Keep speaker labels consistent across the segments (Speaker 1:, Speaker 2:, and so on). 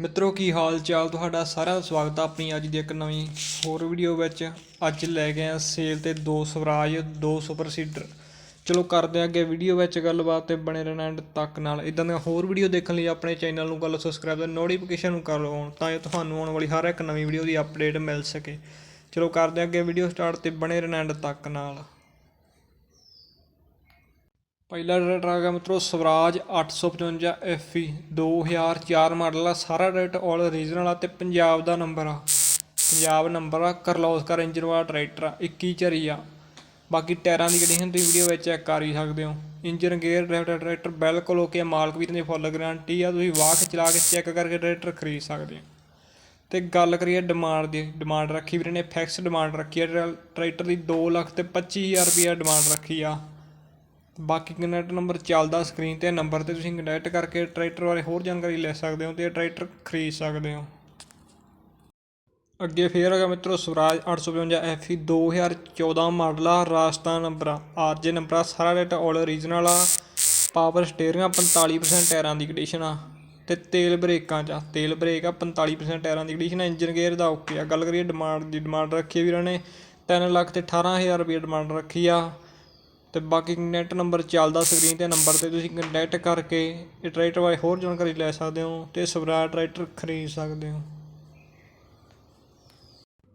Speaker 1: ਮਿੱਤਰੋ, ਕੀ ਹਾਲ ਚਾਲ? ਤੁਹਾਡਾ ਸਾਰਿਆਂ ਦਾ ਸਵਾਗਤ ਹੈ ਆਪਣੀ ਅੱਜ ਦੀ ਇੱਕ ਨਵੀਂ ਹੋਰ ਵੀਡੀਓ ਵਿੱਚ। ਅੱਜ ਲੈ ਗਏ ਆ ਸੇਲ ਤੇ ਦੋ ਸਵਰਾਜ, ਦੋ ਸੁਪਰ ਸੀਡਰ ਚਲੋ, ਕਰਦੇ ਹਾਂ ਅੱਗੇ ਵੀਡੀਓ ਵਿੱਚ ਗੱਲਬਾਤ ਤੇ ਬਣੇ ਰਹਿਣਾ ਐਂਡ ਤੱਕ ਨਾਲ। ਇਦਾਂ ਦੀਆਂ ਹੋਰ ਵੀਡੀਓ ਦੇਖਣ ਲਈ ਆਪਣੇ ਚੈਨਲ ਨੂੰ ਗੱਲ ਸਬਸਕ੍ਰਾਈਬ ਤੇ ਨੋਟੀਫਿਕੇਸ਼ਨ ਨੂੰ ਕਰ ਲਓ on ਤਾਂ ਜੋ ਤੁਹਾਨੂੰ ਆਉਣ ਵਾਲੀ ਹਰ ਇੱਕ ਨਵੀਂ ਵੀਡੀਓ ਦੀ ਅਪਡੇਟ ਮਿਲ ਸਕੇ। ਚਲੋ, ਕਰਦੇ ਹਾਂ ਅੱਗੇ ਵੀਡੀਓ ਸਟਾਰਟ ਤੇ ਬਣੇ ਰਹਿਣਾ ਐਂਡ ਤੱਕ ਨਾਲ। ਪਹਿਲਾ ਟਰੈਕਟਰ ਆ ਗਿਆ ਮਿੱਤਰੋ ਸਵਰਾਜ 855 FE 2004 ਮਾਡਲ ਆ, ਸਾਰਾ ਰੇਟ ਆਲ ਰੀਜਨਲ ਆ ਤੇ ਪੰਜਾਬ ਦਾ ਨੰਬਰ ਆ। ਪੰਜਾਬ ਨੰਬਰ ਆ ਕਰਲੋਸਕਰ ਇੰਜਨ ਵਾਲਾ ਟਰੈਕਟਰ ਆ 21 ਚਰੀ ਆ। ਬਾਕੀ ਟਾਇਰਾਂ ਦੀ ਕੰਡੀਸ਼ਨ ਤੁਸੀਂ ਵੀਡੀਓ ਵਿੱਚ ਚੈੱਕ ਕਰ ਹੀ ਸਕਦੇ ਹੋ। ਇੰਜਨ ਗੇਅਰ ਡਰਾਈਵਰ ਟਰੈਕਟਰ ਬਿਲਕੁਲ ਓਕੇ ਆ, ਮਾਲਕ ਵੀ ਦੀ ਫੁੱਲ ਗਾਰੰਟੀ ਆ, ਤੁਸੀਂ ਵਾਹ ਕੇ ਚਲਾ ਕੇ ਚੈੱਕ ਕਰਕੇ ਟਰੈਕਟਰ ਖਰੀਦ ਸਕਦੇ ਹੋ। ਤੇ ਗੱਲ ਕਰੀਏ ਡਿਮਾਂਡ ਦੀ ਡਿਮਾਂਡ ਰੱਖੀ ਵੀਰੇ ਨੇ ਫਿਕਸ ਡਿਮਾਂਡ ਰੱਖੀ ਆ ਟਰੈ- ਟਰੈਕਟਰ ਦੀ 2 ਲੱਖ ਤੇ 25000 ਰੁਪਏ ਡਿਮਾਂਡ ਰੱਖੀ ਆ। ਬਾਕੀ ਕੰਟੈਕਟ ਨੰਬਰ ਚੱਲਦਾ ਸਕਰੀਨ ਤੇ, ਨੰਬਰ ਤੇ ਤੁਸੀਂ ਕੰਟੈਕਟ ਕਰਕੇ ਟਰੈਕਟਰ ਬਾਰੇ ਹੋਰ ਜਾਣਕਾਰੀ ਲੈ ਸਕਦੇ ਹੋ ਤੇ ਟਰੈਕਟਰ ਖਰੀਦ ਸਕਦੇ ਹੋ। ਅੱਗੇ ਫੇਰ ਹੈਗਾ ਮਿੱਤਰੋ ਸਵਰਾਜ 855 FE 2014 ਮਾਡਲ ਆ ਰਾਜਸਥਾਨ ਨੰਬਰ ਆ। ਆਰਜੇ ਨੰਬਰ ਆ, ਸਾਰਾ ਰੇਟ ਆਲ ਓਰੀਜਨਲ ਆ। ਪਾਵਰ ਸਟੀਅਰਿੰਗ ਆ 45% ਟਾਇਰਾਂ ਦੀ ਕੰਡੀਸ਼ਨ ਆ। ਤੇ ਤੇਲ ਬ੍ਰੇਕਾਂ 'ਚ ਤੇਲ ਬ੍ਰੇਕ ਆ 45% ਟਾਇਰਾਂ ਦੀ ਕੰਡੀਸ਼ਨ ਆ। ਇੰਜਨ ਗੇਅਰ ਦਾ ਓਕੇ ਆ। ਗੱਲ ਕਰੀਏ ਡਿਮਾਂਡ ਦੀ ਡਿਮਾਂਡ ਰੱਖੀ ਆ ਵੀਰਾਂ ਨੇ। 3 ਲੱਖ ਤੇ 18000 ਰੁਪਏ ਡਿਮਾਂਡ ਰੱਖੀ ਆ। ਅਤੇ ਬਾਕੀ ਕੰਟੈਕਟ ਨੰਬਰ ਚੱਲਦਾ ਸਕਰੀਨ ਤੇ ਨੰਬਰ ਤੇ ਤੁਸੀਂ ਕੰਟੈਕਟ ਕਰਕੇ ਇਹ ਟਰੈਕਟਰ ਬਾਰੇ ਹੋਰ ਜਾਣਕਾਰੀ ਲੈ ਸਕਦੇ ਹੋ ਅਤੇ ਸਵਰਾਜ ਟਰੈਕਟਰ ਖਰੀਦ ਸਕਦੇ ਹੋ।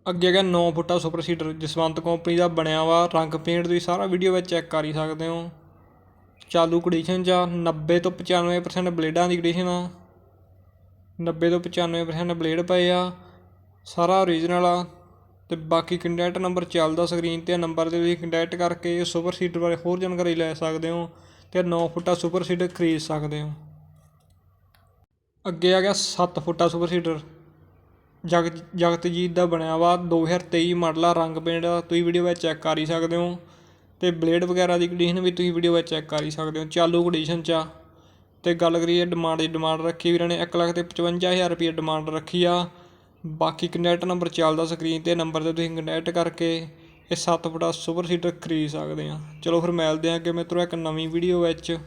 Speaker 1: ਅੱਗੇ ਹੈਗਾ 9 ਫੁੱਟਾ ਸੁਪਰ ਸੀਡਰ ਜਸਵੰਤ ਕੰਪਨੀ ਦਾ ਬਣਿਆ ਵਾ, ਰੰਗ ਪੇਂਟ ਤੁਸੀਂ ਸਾਰਾ ਵੀਡੀਓ ਵਿੱਚ ਚੈੱਕ ਕਰ ਹੀ ਸਕਦੇ ਹੋ। ਚਾਲੂ ਕੰਡੀਸ਼ਨ 'ਚ ਆ 90 ਤੋਂ 95% ਬਲੇਡਾਂ ਦੀ ਕੰਡੀਸ਼ਨ ਆ। 90 ਤੋਂ 95% ਬਲੇਡ ਪਏ ਆ। ਸਾਰਾ ਓਰੀਜਨਲ ਆ। ਅਤੇ ਬਾਕੀ ਕੰਟੈਕਟ ਨੰਬਰ ਚੱਲਦਾ ਸਕਰੀਨ ਤੇ, ਨੰਬਰ ਤੇ ਤੁਸੀਂ ਕੰਟੈਕਟ ਕਰਕੇ ਸੁਪਰ ਸੀਡਰ ਬਾਰੇ ਹੋਰ ਜਾਣਕਾਰੀ ਲੈ ਸਕਦੇ ਹੋ ਅਤੇ ਨੌ ਫੁੱਟਾ ਸੁਪਰ ਸੀਡਰ ਖਰੀਦ ਸਕਦੇ ਹੋ। ਅੱਗੇ ਆ ਗਿਆ 7 ਫੁੱਟਾ ਸੁਪਰ ਸੀਡਰ ਜਗਤ ਜਗਤਜੀਤ ਦਾ ਬਣਿਆ ਵਾ 2023 ਮਾਡਲ ਆ, ਰੰਗ ਪੇਂਟ ਤੁਸੀਂ ਵੀਡੀਓ ਵਿੱਚ ਚੈੱਕ ਕਰ ਹੀ ਸਕਦੇ ਹੋ ਤੇ ਬਲੇਡ ਵਗੈਰਾ ਦੀ ਕੰਡੀਸ਼ਨ ਵੀ ਤੁਸੀਂ ਵੀਡੀਓ ਵਿੱਚ ਚੈੱਕ ਕਰ ਹੀ ਸਕਦੇ ਹੋ, ਚਾਲੂ ਕੰਡੀਸ਼ਨ 'ਚ ਆ। ਤੇ ਗੱਲ ਕਰੀਏ ਡਿਮਾਂਡ ਦੀ ਡਿਮਾਂਡ ਰੱਖੀ ਵੀਰਾਂ ਨੇ 1 ਲੱਖ ਤੇ 55000 ਰੁਪਏ ਡਿਮਾਂਡ ਰੱਖੀ ਆ। ਬਾਕੀ ਕੰਟੈਕਟ ਨੰਬਰ ਚੱਲਦਾ ਸਕਰੀਨ ਤੇ ਨੰਬਰ ਤੇ ਤੁਸੀਂ ਕੰਟੈਕਟ ਕਰਕੇ ਇਹ ਸੱਤ ਫੁੱਟਾ ਸੁਪਰ ਸੀਟਰ ਖਰੀਦ ਸਕਦੇ ਆ। ਚਲੋ ਫਿਰ ਮਿਲਦੇ ਆ ਕਿ ਮਿੱਤਰੋ ਇੱਕ ਨਵੀਂ ਵੀਡੀਓ ਵਿੱਚ।